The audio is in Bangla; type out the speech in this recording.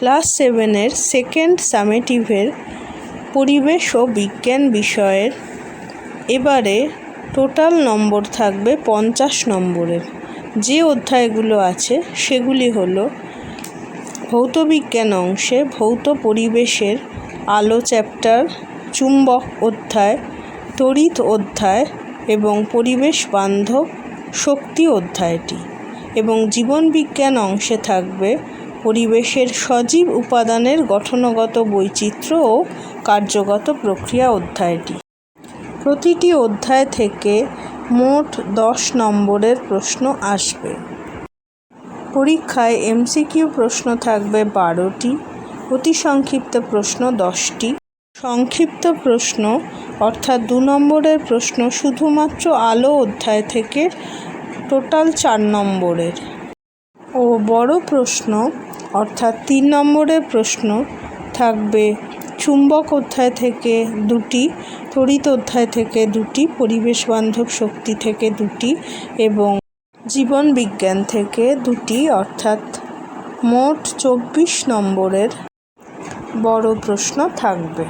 ক্লাস সেভেনের সেকেন্ড সামেটিভের পরিবেশ ও বিজ্ঞান বিষয়ের এবারে টোটাল নম্বর থাকবে পঞ্চাশ নম্বরের। যে অধ্যায়গুলো আছে, সেগুলি হলো ভৌতবিজ্ঞান অংশে ভৌত পরিবেশের আলো চ্যাপ্টার, চুম্বক অধ্যায়, তড়িৎ অধ্যায় এবং পরিবেশ বান্ধব শক্তি অধ্যায়টি। এবং জীবনবিজ্ঞান অংশে থাকবে পরিবেশের সজীব উপাদানের গঠনগত বৈচিত্র্য ও কার্যগত প্রক্রিয়া অধ্যায়টি। প্রতিটি অধ্যায় থেকে মোট দশ নম্বরের প্রশ্ন আসবে। পরীক্ষায় এমসিকিউ প্রশ্ন থাকবে বারোটি, অতি সংক্ষিপ্ত প্রশ্ন দশটি। সংক্ষিপ্ত প্রশ্ন, অর্থাৎ দু নম্বরের প্রশ্ন শুধুমাত্র আলো অধ্যায় থেকে টোটাল চার নম্বরের। ও বড় প্রশ্ন অর্থাৎ তিন নম্বরের প্রশ্ন থাকবে, চুম্বক অধ্যায় থেকে দুটি তড়িৎ অধ্যায় থেকে দুটি, পরিবেশ বান্ধব শক্তি থেকে দুটি এবং জীবন বিজ্ঞান থেকে দুটি, অর্থাৎ মোট চব্বিশ নম্বরের বড় প্রশ্ন থাকবে।